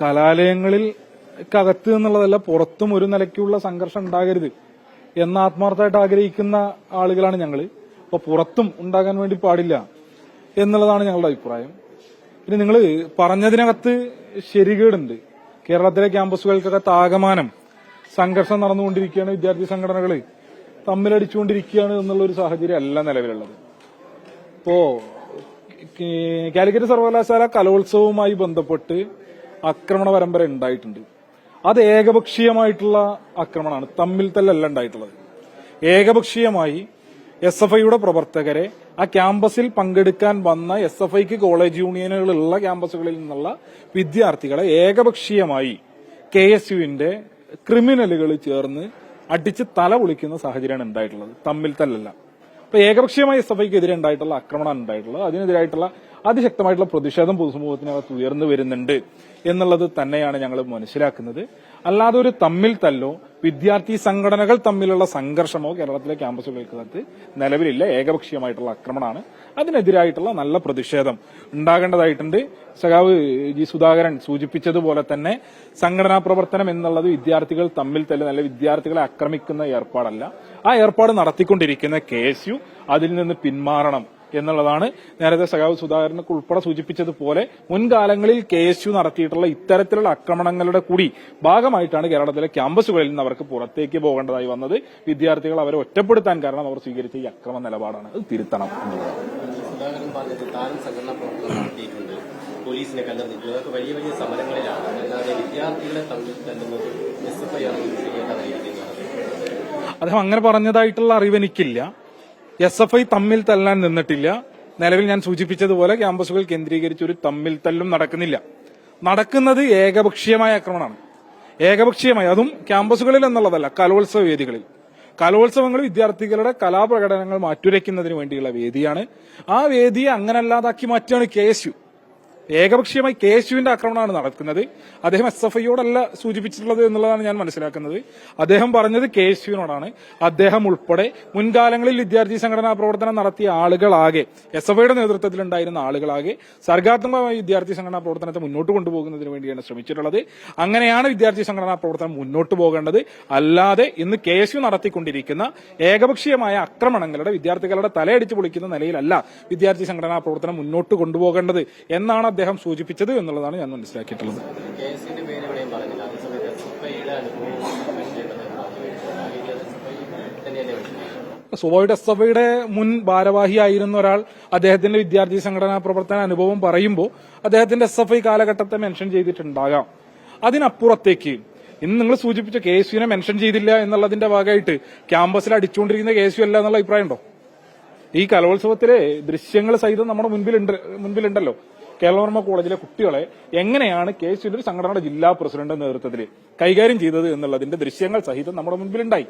കലാലയങ്ങളിൽ അകത്ത് എന്നുള്ളതല്ല പുറത്തും ഒരു നിലയ്ക്കുള്ള സംഘർഷം ഉണ്ടാകരുത് എന്ന് ആത്മാർത്ഥമായിട്ട് ആഗ്രഹിക്കുന്ന ആളുകളാണ് ഞങ്ങൾ അപ്പൊ പുറത്തും ഉണ്ടാകാൻ വേണ്ടി പാടില്ല എന്നുള്ളതാണ് ഞങ്ങളുടെ അഭിപ്രായം. പിന്നെ നിങ്ങൾ പറഞ്ഞതിനകത്ത് ശരികേടുണ്ട്. കേരളത്തിലെ ക്യാമ്പസുകൾക്കൊക്കെ ആകമാനം സംഘർഷം നടന്നുകൊണ്ടിരിക്കുകയാണ് വിദ്യാർത്ഥി സംഘടനകൾ തമ്മിലടിച്ചുകൊണ്ടിരിക്കുകയാണ് എന്നുള്ള ഒരു സാഹചര്യം അല്ല നിലവിലുള്ളത്. ഇപ്പോ കാലിക്കറ്റ് സർവകലാശാല കലോത്സവവുമായി ബന്ധപ്പെട്ട് ആക്രമണ പരമ്പര ഉണ്ടായിട്ടുണ്ട്. അത് ഏകപക്ഷീയമായിട്ടുള്ള ആക്രമണമാണ്. തമ്മിൽ തല്ലല്ല ഉണ്ടായിട്ടുള്ളത്. ഏകപക്ഷീയമായി എസ് എഫ് ഐയുടെ പ്രവർത്തകരെ ആ ക്യാമ്പസിൽ പങ്കെടുക്കാൻ വന്ന എസ് എഫ് ഐക്ക് കോളേജ് യൂണിയനുകളുള്ള ക്യാമ്പസുകളിൽ നിന്നുള്ള വിദ്യാർത്ഥികളെ ഏകപക്ഷീയമായി കെ എസ് യുവിന്റെ ക്രിമിനലുകൾ ചേർന്ന് അടിച്ച് തല പൊളിക്കുന്ന സാഹചര്യമാണ് ഉണ്ടായിട്ടുള്ളത്. തമ്മിൽ തല്ലല്ല. അപ്പൊ ഏകപക്ഷീയമായി എസ് എഫ് ഐക്ക് എതിരെ ഉണ്ടായിട്ടുള്ള ആക്രമണം ഉണ്ടായിട്ടുള്ളത്. അതിനെതിരായിട്ടുള്ള അതിശക്തമായിട്ടുള്ള പ്രതിഷേധം പൊതുസമൂഹത്തിനകത്ത് ഉയർന്നു വരുന്നുണ്ട് എന്നുള്ളത് തന്നെയാണ് ഞങ്ങൾ മനസ്സിലാക്കുന്നത്. അല്ലാതെ ഒരു തമ്മിൽ തല്ലോ വിദ്യാർത്ഥി സംഘടനകൾ തമ്മിലുള്ള സംഘർഷമോ കേരളത്തിലെ ക്യാമ്പസുകൾക്കകത്ത് നിലവിലില്ല. ഏകപക്ഷീയമായിട്ടുള്ള ആക്രമണമാണ്. അതിനെതിരായിട്ടുള്ള നല്ല പ്രതിഷേധം ഉണ്ടാകേണ്ടതായിട്ടുണ്ട്. സഖാവ് ജി സുധാകരൻ സൂചിപ്പിച്ചതുപോലെ തന്നെ സംഘടനാ പ്രവർത്തനം എന്നുള്ളത് വിദ്യാർത്ഥികൾ തമ്മിൽ തല്ല് നല്ല വിദ്യാർത്ഥികളെ ആക്രമിക്കുന്ന ഏർപ്പാടല്ല. ആ ഏർപ്പാട് നടത്തിക്കൊണ്ടിരിക്കുന്ന കെ അതിൽ നിന്ന് പിന്മാറണം. എന്നുള്ളതാണ് നേരത്തെ സഖാവ് സുധാകരനൊക്കെ ഉൾപ്പെടെ സൂചിപ്പിച്ചതുപോലെ മുൻകാലങ്ങളിൽ കെ എസ് യു നടത്തിയിട്ടുള്ള ഇത്തരത്തിലുള്ള ആക്രമണങ്ങളുടെ കൂടി ഭാഗമായിട്ടാണ് കേരളത്തിലെ ക്യാമ്പസുകളിൽ നിന്ന് അവർക്ക് പുറത്തേക്ക് പോകേണ്ടതായി വന്നത്. വിദ്യാർത്ഥികൾ അവരെ ഒറ്റപ്പെടുത്താൻ കാരണം അവർ സ്വീകരിച്ച ഈ അക്രമ നിലപാടാണ്. അത് തിരുത്തണം എന്നുള്ളത്. പോലീസിനെ അതൊക്കെ വലിയ വലിയ സമരങ്ങളിലാണ്. അല്ലാതെ വിദ്യാർത്ഥികളെ തമ്മിൽ തല്ലുന്നത് എസ് എഫ് ഐ ആണ് ചെയ്യേണ്ടതായിരിക്കുന്നത് അദ്ദേഹം അങ്ങനെ പറഞ്ഞതായിട്ടുള്ള അറിവ് എനിക്കില്ല. എസ് എഫ് ഐ തമ്മിൽ തല്ലാൻ നിന്നിട്ടില്ല. നിലവിൽ ഞാൻ സൂചിപ്പിച്ചതുപോലെ ക്യാമ്പസുകൾ കേന്ദ്രീകരിച്ച് ഒരു തമ്മിൽ തല്ലും നടക്കുന്നില്ല. നടക്കുന്നത് ഏകപക്ഷീയമായ ആക്രമണമാണ്. ഏകപക്ഷീയമായി. അതും ക്യാമ്പസുകളിൽ എന്നുള്ളതല്ല കലോത്സവ വേദികളിൽ. കലോത്സവങ്ങൾ വിദ്യാർത്ഥികളുടെ കലാപ്രകടനങ്ങൾ മാറ്റുരയ്ക്കുന്നതിന് വേണ്ടിയുള്ള വേദിയാണ്. ആ വേദിയെ അങ്ങനല്ലാതാക്കി മാറ്റുകയാണ് കെ എസ് യു. ഏകപക്ഷീയമായി കെ എസ് യുവിന്റെ ആക്രമണമാണ് നടക്കുന്നത്. അദ്ദേഹം എസ് എഫ് ഐയോടല്ല സൂചിപ്പിച്ചിട്ടുള്ളത് എന്നുള്ളതാണ് ഞാൻ മനസ്സിലാക്കുന്നത്. അദ്ദേഹം പറഞ്ഞത് കെ എസ് യുവിനോടാണ് അദ്ദേഹം ഉൾപ്പെടെ മുൻകാലങ്ങളിൽ വിദ്യാർത്ഥി സംഘടനാ പ്രവർത്തനം നടത്തിയ ആളുകളാകെ എസ് എഫ് ഐയുടെ നേതൃത്വത്തിലുണ്ടായിരുന്ന ആളുകളാകെ സർഗാത്മകമായി വിദ്യാർത്ഥി സംഘടനാ പ്രവർത്തനത്തെ മുന്നോട്ട് കൊണ്ടുപോകുന്നതിന് വേണ്ടിയാണ് ശ്രമിച്ചിട്ടുള്ളത്. അങ്ങനെയാണ് വിദ്യാർത്ഥി സംഘടനാ പ്രവർത്തനം മുന്നോട്ട് പോകേണ്ടത്. അല്ലാതെ ഇന്ന് കെ എസ് യു നടത്തിക്കൊണ്ടിരിക്കുന്ന ഏകപക്ഷീയമായ ആക്രമണങ്ങളുടെ വിദ്യാർത്ഥികളുടെ തലയടിച്ച് പൊളിക്കുന്ന നിലയിലല്ല വിദ്യാർത്ഥി സംഘടനാ പ്രവർത്തനം മുന്നോട്ട് കൊണ്ടുപോകേണ്ടത് എന്നാണ് അദ്ദേഹം സൂചിപ്പിച്ചത് എന്നുള്ളതാണ് ഞാൻ മനസ്സിലാക്കിയിട്ടുള്ളത്. സുബോയുടെ എസ് ന്റെ പേര് എവിടെയും പറഞ്ഞില്ല. അതേസമയത്ത് എസ് അനുഭവം വേണ്ടത് ഭാവിയിൽ എസ് എഫ് ഐ തന്നെയല്ലേ വേണ്ടത് സ്വാഭാവിക എസ് എഫ് ഐയുടെ മുൻ ഭാരവാഹിയായിരുന്ന ഒരാൾ അദ്ദേഹത്തിന്റെ വിദ്യാർത്ഥി സംഘടനാ പ്രവർത്തന അനുഭവം പറയുമ്പോൾ അദ്ദേഹത്തിന്റെ എസ് എഫ് ഐ കാലഘട്ടത്തെ മെൻഷൻ ചെയ്തിട്ടുണ്ടാകാം. അതിനപ്പുറത്തേക്ക് ഇന്ന് നിങ്ങൾ സൂചിപ്പിച്ച കെ എസ് യുവിനെ മെൻഷൻ ചെയ്തില്ല എന്നുള്ളതിന്റെ ഭാഗമായിട്ട് ക്യാമ്പസിൽ അടിച്ചുകൊണ്ടിരിക്കുന്ന കെ എസ് യു അല്ല എന്നുള്ള അഭിപ്രായം ഉണ്ടോ? ഈ കലോത്സവത്തിലെ ദൃശ്യങ്ങൾ സഹിതം നമ്മുടെ മുൻപിലുണ്ട് മുൻപിലുണ്ടല്ലോ. കേരളവർമ്മ കോളേജിലെ കുട്ടികളെ എങ്ങനെയാണ് കെ എസ് സംഘടനയുടെ ജില്ലാ പ്രസിഡന്റ് നേതൃത്വത്തിൽ കൈകാര്യം ചെയ്തത് എന്നുള്ളതിന്റെ ദൃശ്യങ്ങൾ സഹിതം നമ്മുടെ മുൻപിലുണ്ടായി.